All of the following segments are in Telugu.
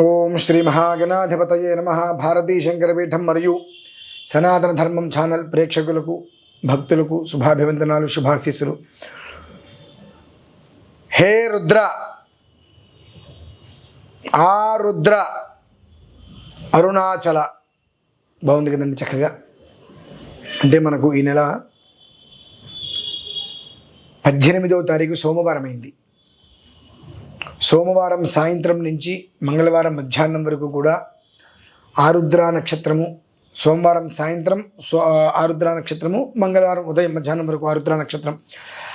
ఓం శ్రీ మహాగణాధిపతయే నమ. భారతీ శంకరపీఠం మరియు సనాతన ధర్మం ఛానల్ ప్రేక్షకులకు భక్తులకు శుభాభివందనాలు శుభాశీస్సులు. హే రుద్ర! ఆ రుద్ర అరుణాచల. బాగుంది కదండి చక్కగా. అంటే మనకు ఈ నెల పద్దెనిమిదవ తారీఖు సోమవారం అయింది. సోమవారం సాయంత్రం నుంచి మంగళవారం మధ్యాహ్నం వరకు కూడా ఆరుద్ర నక్షత్రము సోమవారం సాయంత్రం సో ఆరుద్ర నక్షత్రము మంగళవారం ఉదయం మధ్యాహ్నం వరకు ఆరుద్ర నక్షత్రం.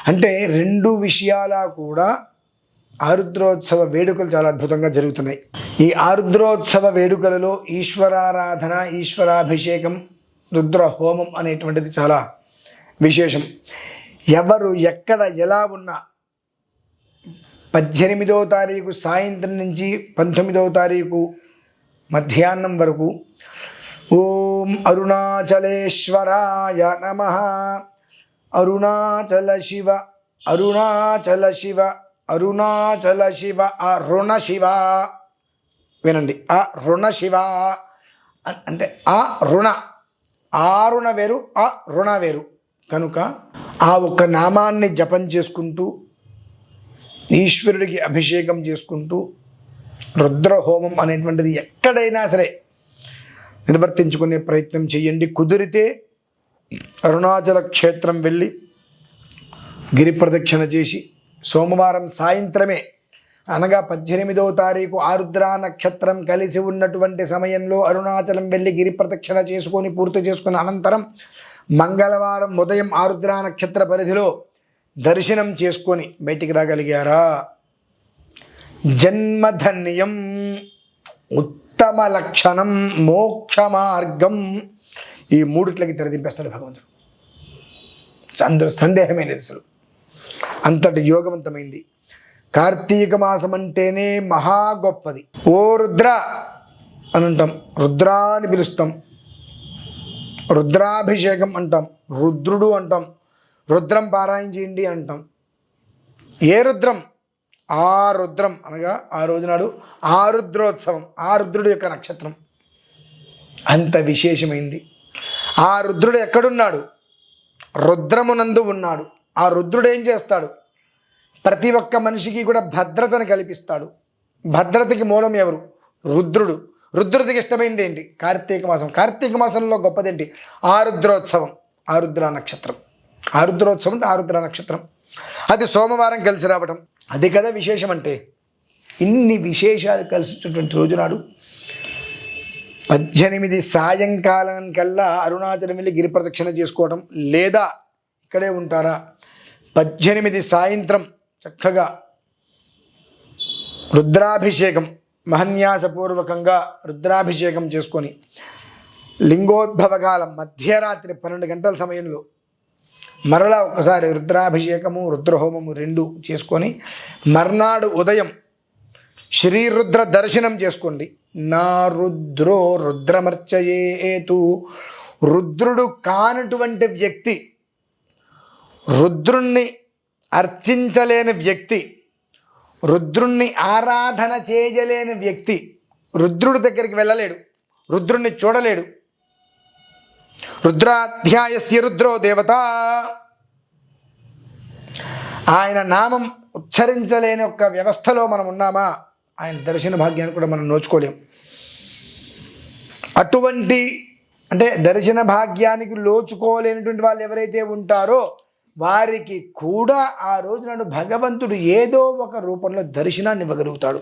అంటే రెండు విషయాల కూడా ఆరుద్రోత్సవ వేడుకలు చాలా అద్భుతంగా జరుగుతున్నాయి. ఈ ఆరుద్రోత్సవ వేడుకలలో ఈశ్వరారాధన ఈశ్వరాభిషేకం రుద్ర హోమం అనేటువంటిది చాలా విశేషం. ఎవరు ఎక్కడ ఎలా ఉన్నా పద్దెనిమిదవ తారీఖు సాయంత్రం నుంచి పంతొమ్మిదవ తారీఖు మధ్యాహ్నం వరకు. ఓం అరుణాచలేశ్వరాయ నమ. అరుణాచల శివ అరుణాచల శివ అరుణాచల శివ అరుణ శివ. వినండి ఆ రుణ శివ. అంటే ఆ రుణ ఆరుణ వేరు ఆ రుణ వేరు. కనుక ఆ ఒక్క నామాన్ని జపం చేసుకుంటూ ఈశ్వరుడికి అభిషేకం చేసుకుంటూ రుద్రహోమం అనేటువంటిది ఎక్కడైనా సరే నిర్వర్తించుకునే ప్రయత్నం చేయండి. కుదిరితే అరుణాచల క్షేత్రం వెళ్ళి గిరి ప్రదక్షిణ చేసి సోమవారం సాయంత్రమే అనగా పద్దెనిమిదవ తారీఖు ఆరుద్ర నక్షత్రం కలిసి ఉన్నటువంటి సమయంలో అరుణాచలం వెళ్ళి గిరి ప్రదక్షిణ చేసుకొని పూర్తి చేసుకున్న అనంతరం మంగళవారం ఉదయం ఆరుద్ర నక్షత్ర పరిధిలో దర్శనం చేసుకొని బయటికి రాగలిగారా? జన్మధన్యం ఉత్తమ లక్షణం మోక్ష మార్గం. ఈ మూడిట్లకి తెరదింపేస్తాడు భగవంతుడు. అందరూ సందేహమే లేదు అసలు. అంతటి యోగవంతమైంది. కార్తీక మాసం అంటేనే మహా గొప్పది. ఓ రుద్ర అని అంటాం. రుద్రా అని పిలుస్తాం. రుద్రాభిషేకం అంటాం. రుద్రుడు అంటాం. రుద్రం పారాయణ చేయండి అంటాం. ఏ రుద్రం? ఆ రుద్రం అనగా ఆ రోజునాడు ఆ రుద్రోత్సవం ఆ రుద్రుడు యొక్క నక్షత్రం. అంత విశేషమైంది. ఆ రుద్రుడు ఎక్కడున్నాడు? రుద్రమునందు ఉన్నాడు. ఆ రుద్రుడు ఏం చేస్తాడు? ప్రతి ఒక్క మనిషికి కూడా భద్రతను కల్పిస్తాడు. భద్రతకి మూలం ఎవరు? రుద్రుడు. రుద్రుడికి ఇష్టమైంది ఏంటి? కార్తీక మాసం. కార్తీక మాసంలో గొప్పదేంటి ఆరుద్రోత్సవం ఆరుద్ర నక్షత్రం. ఆరుద్రోత్సవం అంటే ఆరుద్ర నక్షత్రం. అది సోమవారం కలిసి రావటం. అది కదా విశేషం అంటే. ఇన్ని విశేషాలు కలిసి వచ్చినటువంటి రోజునాడు పద్దెనిమిది సాయంకాలం కల్లా అరుణాచలం వెళ్ళి గిరి ప్రదక్షిణ చేసుకోవటం. లేదా ఇక్కడే ఉంటారా? పద్దెనిమిది సాయంత్రం చక్కగా రుద్రాభిషేకం మహన్యాసపూర్వకంగా రుద్రాభిషేకం చేసుకొని లింగోద్భవ కాలం మధ్యరాత్రి పన్నెండు గంటల సమయంలో మరలా ఒకసారి రుద్రాభిషేకము రుద్రహోమము రెండు చేసుకొని మర్నాడు ఉదయం శ్రీరుద్ర దర్శనం చేసుకోండి. నా రుద్రో రుద్రమర్చయేతు. రుద్రుడు కానటువంటి వ్యక్తి రుద్రుణ్ణి అర్చించలేని వ్యక్తి రుద్రుణ్ణి ఆరాధన చేయలేని వ్యక్తి రుద్రుడి దగ్గరికి వెళ్ళలేడు. రుద్రుణ్ణి చూడలేడు. రుద్రాధ్యాయస్య రుద్రో దేవత. ఆయన నామం ఉచ్చరించలేని ఒక వ్యవస్థలో మనం ఉన్నామా? ఆయన దర్శన భాగ్యాన్ని కూడా మనం నోచుకోలేం. అటువంటి అంటే దర్శన భాగ్యానికి లోచుకోలేనటువంటి వాళ్ళు ఎవరైతే ఉంటారో వారికి కూడా ఆ రోజు నాడు భగవంతుడు ఏదో ఒక రూపంలో దర్శనాన్ని ఇవ్వగలుగుతాడు.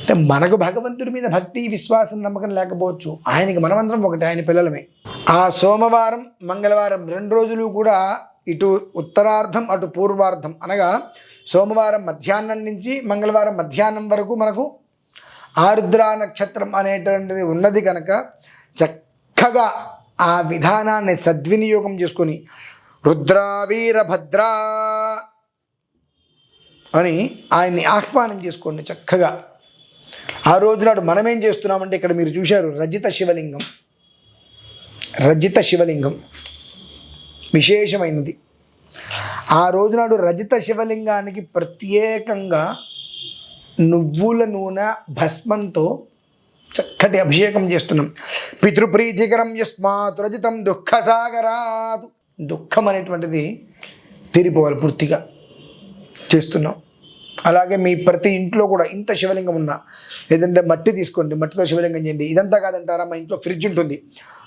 అంటే మనకు భగవంతుడి మీద భక్తి విశ్వాసం నమ్మకం లేకపోవచ్చు. ఆయనకి మనమందరం ఒకటి ఆయన పిల్లలమే. ఆ సోమవారం మంగళవారం రెండు రోజులు కూడా ఇటు ఉత్తరార్ధం అటు పూర్వార్ధం అనగా సోమవారం మధ్యాహ్నం నుంచి మంగళవారం మధ్యాహ్నం వరకు మనకు ఆరుద్ర నక్షత్రం అనేటువంటిది ఉన్నది కనుక చక్కగా ఆ విధానాన్ని సద్వినియోగం చేసుకొని రుద్రా వీరభద్రా అని ఆయన్ని ఆహ్వానం చేసుకోండి చక్కగా. ఆ రోజు నాడు మనం ఏం చేస్తున్నామంటే ఇక్కడ మీరు చూశారు రజిత శివలింగం. రజిత శివలింగం విశేషమైనది. ఆ రోజునాడు రజిత శివలింగానికి ప్రత్యేకంగా నువ్వుల నూనె భస్మంతో చక్కటి అభిషేకం చేస్తున్నాం. పితృప్రీతికరం యస్మాత్ రజితం దుఃఖసాగరాదు. దుఃఖం అనేటువంటిది తీరిపోవాలి పూర్తిగా. చేస్తున్నాం. అలాగే మీ ప్రతి ఇంట్లో కూడా ఇంత శివలింగం ఉన్నా లేదంటే మట్టి తీసుకోండి మట్టితో శివలింగం చేయండి ఇదంతా కాదంటారా? మా ఇంట్లో ఫ్రిడ్జ్ ఉంటుంది.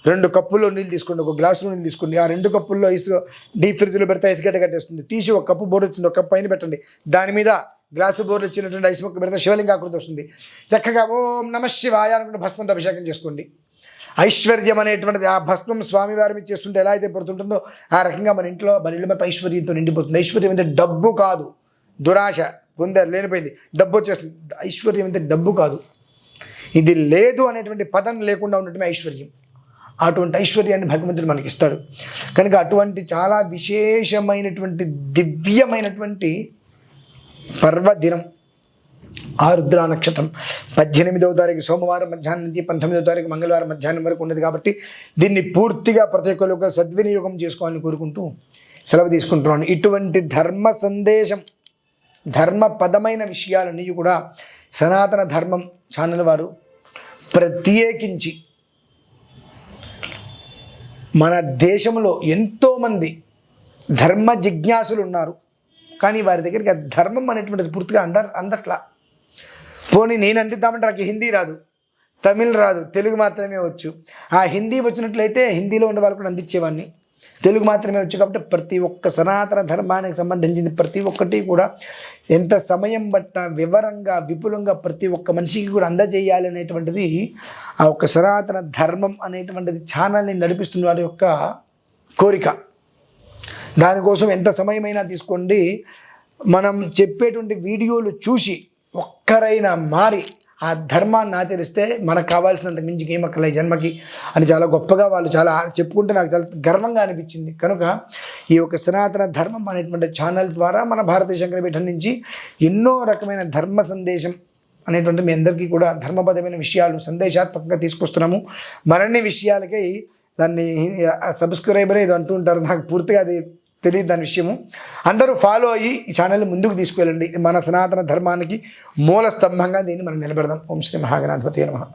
రెండు కప్పుల్లో నీళ్ళు తీసుకోండి ఒక గ్లాసులో నీళ్ళు తీసుకోండి. ఆ రెండు కప్పుల్లో ఇసుక డీప్ ఫ్రిడ్జ్లో పెడితే ఐస్ గడ్డ కట్టేస్తుంది. తీసి ఒక కప్పు బోర్ వచ్చింది ఒక కప్పు పైన పెట్టండి. దాని మీద గ్లాసు బోర్ వచ్చినటువంటి ఐస్ మొక్క పెడితే శివలింగ ఆకృతి వస్తుంది. చక్కగా ఓం నమ శివాయ అనుకుంటే భస్మంతో అభిషేకం చేసుకోండి. ఐశ్వర్యం అనేటువంటిది ఆ భస్మం స్వామివారి మీద చేస్తుంటే ఎలా అయితే పడుతుంటుందో ఆ రకంగా మన ఇంట్లో మన ఇళ్ళ మొత్తం ఐశ్వర్యంతో నిండిపోతుంది. ఐశ్వర్యం అంటే డబ్బు కాదు దురాశ. పొందారు లేనిపోయింది. డబ్బు వచ్చేస్తుంది. ఐశ్వర్యం అంటే డబ్బు కాదు. ఇది లేదు అనేటువంటి పదం లేకుండా ఉండటమే ఐశ్వర్యం. అటువంటి ఐశ్వర్యాన్ని భగవంతుడు మనకి ఇస్తాడు కనుక అటువంటి చాలా విశేషమైనటువంటి దివ్యమైనటువంటి పర్వదినం ఆ రుద్ర నక్షత్రం. పద్దెనిమిదవ తారీఖు సోమవారం మధ్యాహ్నం నుంచి పంతొమ్మిదవ తారీఖు మంగళవారం మధ్యాహ్నం వరకు ఉన్నది కాబట్టి దీన్ని పూర్తిగా ప్రతి ఒక్కరు సద్వినియోగం చేసుకోవాలని కోరుకుంటూ సెలవు తీసుకుంటున్నాను. ఇటువంటి ధర్మ సందేశం ధర్మపదమైన విషయాలన్నీ కూడా సనాతన ధర్మం ఛానల్ వారు ప్రత్యేకించి మన దేశంలో ఎంతోమంది ధర్మ జిజ్ఞాసులు ఉన్నారు. కానీ వారి దగ్గరికి ధర్మం అనేటువంటిది పూర్తిగా అంద అందట్లా. పోనీ నేను అందిద్దామంటే నాకు హిందీ రాదు. తమిళ్ రాదు. తెలుగు మాత్రమే వచ్చు. ఆ హిందీ వచ్చినట్లయితే హిందీలో ఉండే వాళ్ళు కూడా అందించేవాడిని. తెలుగు మాత్రమే వచ్చు కాబట్టి ప్రతి ఒక్క సనాతన ధర్మానికి సంబంధించింది ప్రతి ఒక్కటి కూడా ఎంత సమయం బట్ట వివరంగా విపులంగా ప్రతి ఒక్క మనిషికి కూడా అందజేయాలి అనేటువంటిది ఆ ఒక్క సనాతన ధర్మం అనేటువంటిది ఛానల్ని నడిపిస్తున్న వారి యొక్క కోరిక. దానికోసం ఎంత సమయమైనా తీసుకోండి. మనం చెప్పేటువంటి వీడియోలు చూసి ఒక్కరైనా మారి ఆ ధర్మాన్ని ఆచరిస్తే మనకు కావాల్సినంత మించి ఏమక్కలే జన్మకి అని చాలా గొప్పగా వాళ్ళు చాలా చెప్పుకుంటే నాకు చాలా గర్వంగా అనిపించింది. కనుక ఈ యొక్క సనాతన ధర్మం అనేటువంటి ఛానల్ ద్వారా మన భారతీయ శంకరపీఠం నుంచి ఎన్నో రకమైన ధర్మ సందేశం అనేటువంటి మీ అందరికీ కూడా ధర్మబద్ధమైన విషయాలు సందేశాత్మకంగా తీసుకొస్తున్నాము. మరిన్ని విషయాలకై దాన్ని సబ్స్క్రైబర్ ఏదో అంటూ ఉంటారు. నాకు పూర్తిగా అది తెలియదు దాని విషయము. అందరూ ఫాలో అయ్యి ఈ ఛానల్ ముందుకు తీసుకువెళ్ళండి. మన సనాతన ధర్మానికి మూల స్తంభంగా దీన్ని మనం నిలబెడదాం. ఓం శ్రీ మహాగణాధిపతి నమ.